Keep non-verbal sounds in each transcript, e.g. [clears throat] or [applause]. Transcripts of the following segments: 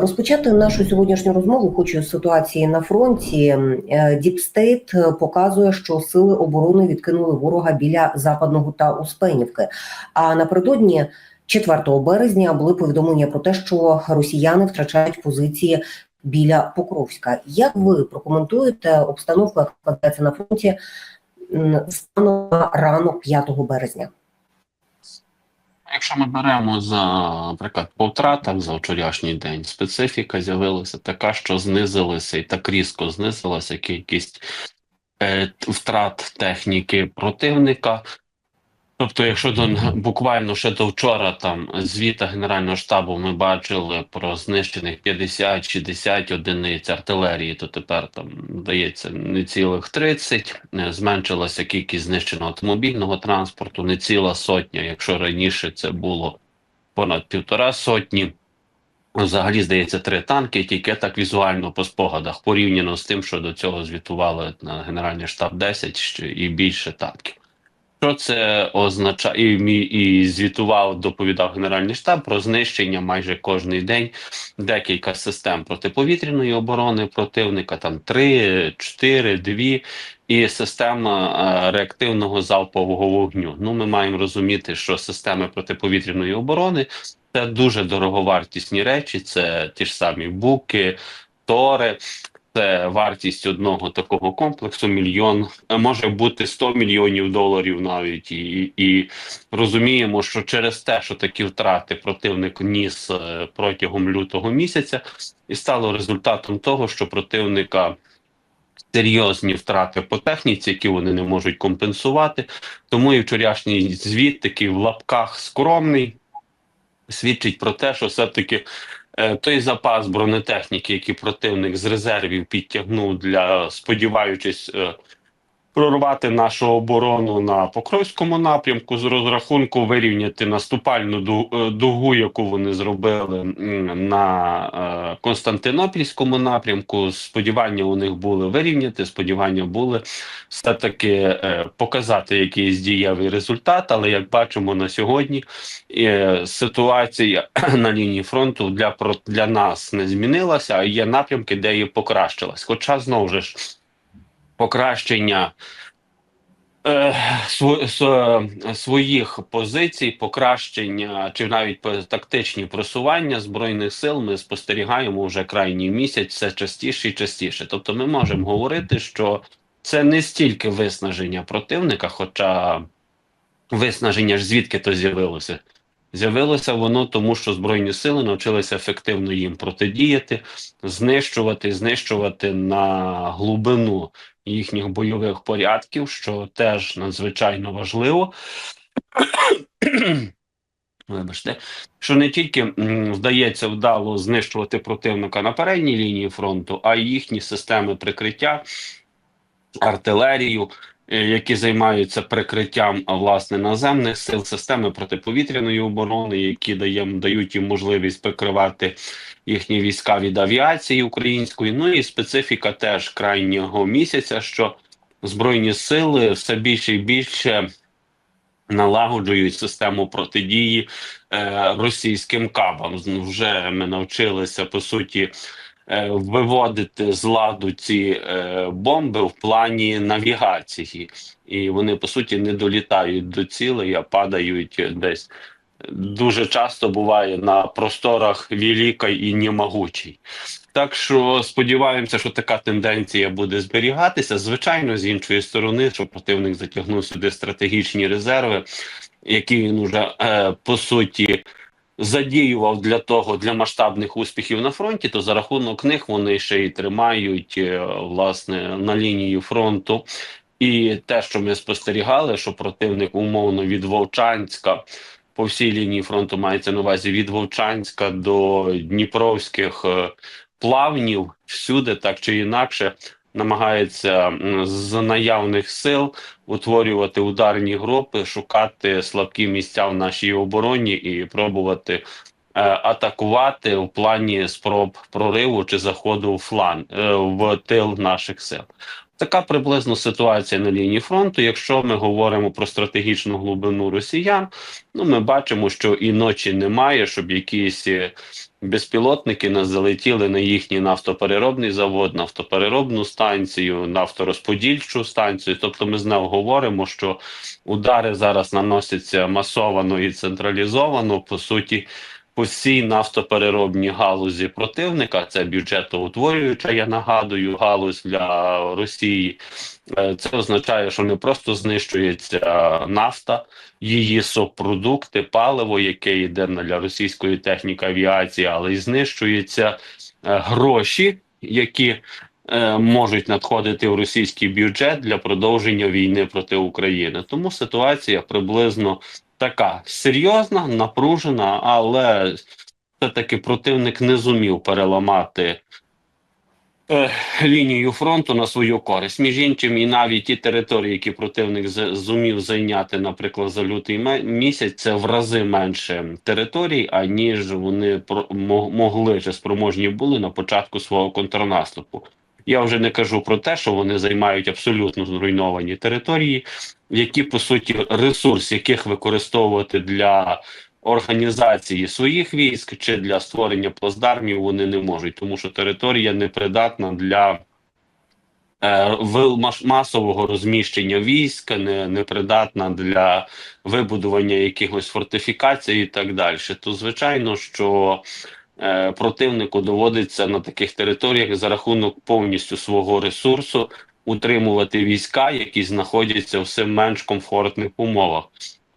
Розпочати нашу сьогоднішню розмову хочу з ситуації на фронті. Діпстейт показує, що сили оборони відкинули ворога біля западного та Успенівки. А напередодні 4 березня були повідомлення про те, що росіяни втрачають позиції біля Покровська. Як ви прокоментуєте обстановку, яка складається на фронті станом ранок 5 березня? Якщо ми беремо за, наприклад, по втратах за вчорашній день, специфіка з'явилася така, що знизилася і так різко знизилася кількість е, втрат техніки противника. Тобто, якщо до буквально ще до вчора там звіта Генерального штабу ми бачили про знищених 50-60 одиниць артилерії, то тепер там дається не цілих 30, Е, зменшилася кількість знищеного автомобільного транспорту, не ціла сотня, якщо раніше це було понад півтора сотні. Взагалі, здається, три танки, тільки так візуально по спогадах, порівняно з тим, що до цього звітували на Генеральний штаб 10 і більше танків. Що це означає? І, і звітував, доповідав Генеральний штаб про знищення майже кожний день декілька систем протиповітряної оборони противника, там три, чотири, дві, і система е, реактивного залпового вогню. Ну, ми маємо розуміти, що системи протиповітряної оборони це дуже дороговартісні речі, це ті ж самі буки, тори. Це вартість одного такого комплексу мільйон, е, може бути 100 мільйонів доларів навіть, і, і розуміємо, що через те, що такі втрати противник ніс е, протягом лютого місяця, і стало результатом того, що противника серйозні втрати по техніці, які вони не можуть компенсувати. Тому і вчорашній звіт такий в лапках скромний, свідчить про те, що все-таки е, той запас бронетехніки, який противник з резервів підтягнув для сподіваючись. Прорвати нашу оборону на Покровському напрямку з розрахунку вирівняти наступальну е, дугу, яку вони зробили на е, Константинопільському напрямку. Сподівання у них були вирівняти. Сподівання були все таки е, показати якийсь дієвий результат. Але як бачимо на сьогодні, ситуація [clears throat] на лінії фронту для для нас не змінилася, а є напрямки, де її покращилась. Хоча знову ж покращення е, сво- сво- своїх позицій, покращення чи навіть тактичні просування збройних сил ми спостерігаємо вже крайній місяць все частіше і частіше. Тобто, ми можемо говорити, що це не стільки виснаження противника, хоча виснаження ж звідки то з'явилося. З'явилося воно тому, що збройні сили навчилися ефективно їм протидіяти, знищувати, знищувати на глибину їхніх бойових порядків, що теж надзвичайно важливо. [clears throat] Вибачте, що не тільки вдається вдало знищувати противника на передній лінії фронту, а й їхні системи прикриття, артилерію, які займаються прикриттям власне наземних сил, системи протиповітряної оборони, які даєм, дають їм можливість прикривати їхні війська від авіації української. Ну і специфіка теж крайнього місяця, що збройні сили все більше і більше налагоджують систему протидії е, російським кабам. Вже ми навчилися по суті. Е, Виводити з ладу ці е, бомби в плані навігації, і вони по суті не долітають до цілей, а падають десь дуже часто буває на просторах великої і немогучій. Так що сподіваємося, що така тенденція буде зберігатися. Звичайно, з іншої сторони, що противник затягнув сюди стратегічні резерви, які він уже е, по суті задіював для того для масштабних успіхів на фронті, то за рахунок них вони ще й тримають е, власне на лінії фронту. І те, що ми спостерігали, що противник умовно від Вовчанська по всій лінії фронту мається на увазі від Вовчанська до Дніпровських е, плавнів, всюди так чи інакше намагається м, з наявних сил утворювати ударні групи, шукати слабкі місця в нашій обороні і пробувати е, атакувати в плані спроб прориву чи заходу в флан е, в тил наших сил. Така приблизно ситуація на лінії фронту. Якщо ми говоримо про стратегічну глибину росіян, ну ми бачимо, що і ночі немає, щоб якісь е, безпілотники не залетіли на їхній нафтопереробний завод, нафтопереробну станцію, нафторозподільчу станцію. Тобто, ми знову говоримо, що удари зараз наносяться масовано і централізовано. По суті, по всій нафтопереробній галузі противника. Це бюджетоутворююча, я нагадую, галузь для Росії. Е, Це означає, що не просто знищується нафта, її субпродукти, паливо, яке йде для російської техніки авіації, але й знищуються е, гроші, які е, можуть надходити в російський бюджет для продовження війни проти України. Тому ситуація приблизно така серйозна, напружена, але все-таки противник не зумів переламати е, лінію фронту на свою користь. Між іншим, і навіть ті території, які противник зумів зайняти, наприклад, за лютий місяць, це в рази менше територій, аніж вони могли чи спроможні були на початку свого контрнаступу. Я вже не кажу про те, що вони займають абсолютно зруйновані території, які по суті ресурс, яких використовувати для організації своїх військ чи для створення плацдармів вони не можуть, тому що територія непридатна для е, масового розміщення військ, не, непридатна для вибудування якихось фортифікацій і так далі. То звичайно, що противнику доводиться на таких територіях за рахунок повністю свого ресурсу утримувати війська, які знаходяться в все менш комфортних умовах.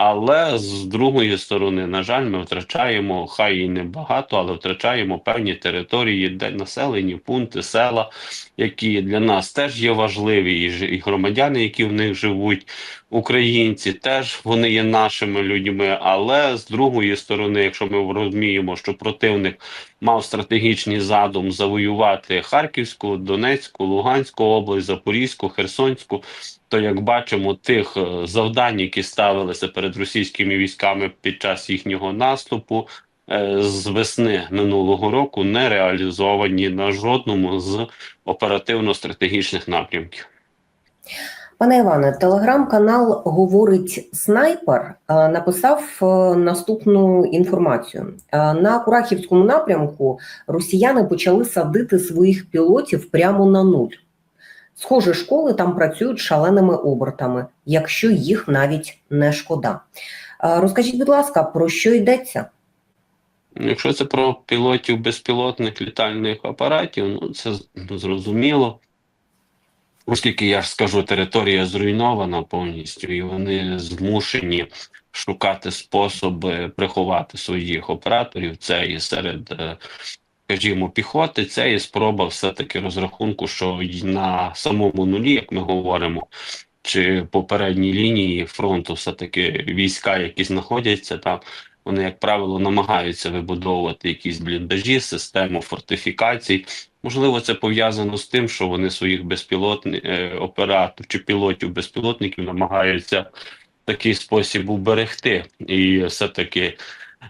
Але з другої сторони, на жаль, ми втрачаємо хай і не багато, але втрачаємо певні території, де населені пункти, села, які для нас теж є важливі, і громадяни, які в них живуть, українці теж вони є нашими людьми. Але з другої сторони, якщо ми розуміємо, що противник мав стратегічний задум завоювати Харківську, Донецьку, Луганську область, Запорізьку, Херсонську, то як бачимо, тих е, завдань, які ставилися перед російськими військами під час їхнього наступу. е, З весни минулого року не реалізовані на жодному з оперативно-стратегічних напрямків. Пане Іване, телеграм-канал Говорить Снайпер е, написав е, наступну інформацію. Е, На Курахівському напрямку росіяни почали садити своїх пілотів прямо на нуль. Схоже, школи там працюють шаленими обертами, якщо їх навіть не шкода. Розкажіть, будь ласка, про що йдеться? Якщо це про пілотів безпілотних літальних апаратів, ну це ну, зрозуміло. Оскільки я ж скажу, територія зруйнована повністю, і вони змушені шукати способи приховати своїх операторів. Це і серед, е, скажімо, піхоти, це і спроба все-таки розрахунку, що на самому нулі, як ми говоримо, чи попередній лінії фронту, все-таки війська, які знаходяться там, вони, як правило, намагаються вибудовувати якісь бліндажі, систему фортифікацій. Можливо, це пов'язано з тим, що вони своїх безпілотних е, операторів чи пілотів безпілотників намагаються в такий спосіб уберегти. І все-таки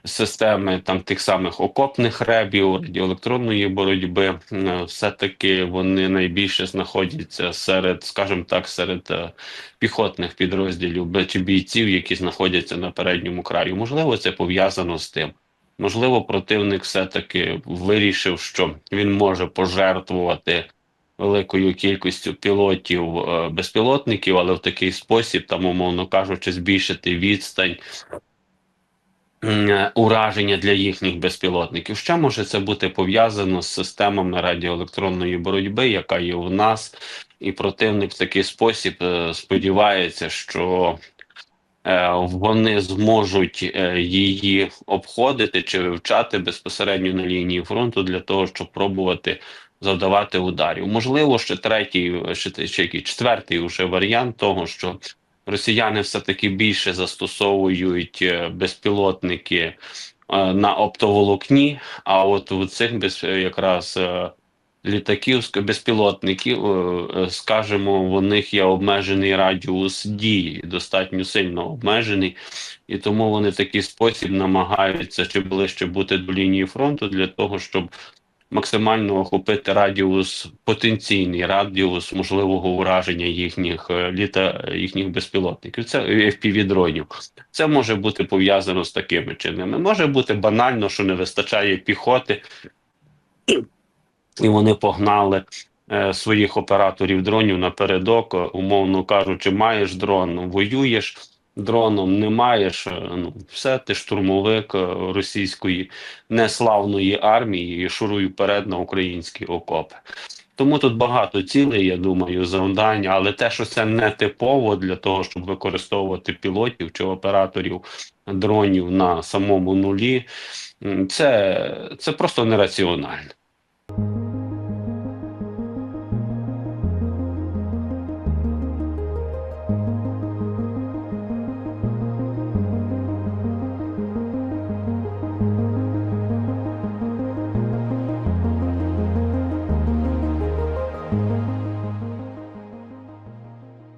системи там тих самих окопних ребів, радіоелектронної боротьби, е, все-таки вони найбільше знаходяться серед, скажімо так, серед е, піхотних підрозділів чи бійців, які знаходяться на передньому краю. Можливо, це пов'язано з тим. Можливо, противник все-таки вирішив, що він може пожертвувати великою кількістю пілотів е, безпілотників, але в такий спосіб, там, умовно кажучи, збільшити відстань ураження для їхніх безпілотників. Ще може це бути пов'язано з системами радіоелектронної боротьби, яка є у нас, і противник в такий спосіб е, сподівається, що е, вони зможуть е, її обходити чи вивчати безпосередньо на лінії фронту для того, щоб пробувати завдавати ударів. Можливо, ще третій, ще, четвертий уже варіант того, що росіяни все-таки більше застосовують е, безпілотники е, на оптоволокні, а от у цих без якраз е, літаків безпілотників, скажімо, в них є обмежений радіус дії, достатньо сильно обмежений, і тому вони в такий спосіб намагаються чи ближче бути до лінії фронту для того, щоб максимально охопити радіус, потенційний радіус можливого ураження їхніх е, літа їхніх безпілотників. Це FPV-дронів. Це може бути пов'язано з такими чинами. Може бути банально, що не вистачає піхоти, і вони погнали е, своїх операторів дронів напередок, е, умовно кажучи, маєш дрон, воюєш дроном, не маєш. Ну, все, ти штурмовик е, російської неславної армії і шуруй вперед на українські окопи. Тому тут багато цілей, я думаю, завдань, але те, що це не типово для того, щоб використовувати пілотів чи операторів дронів на самому нулі, це, це просто нераціонально.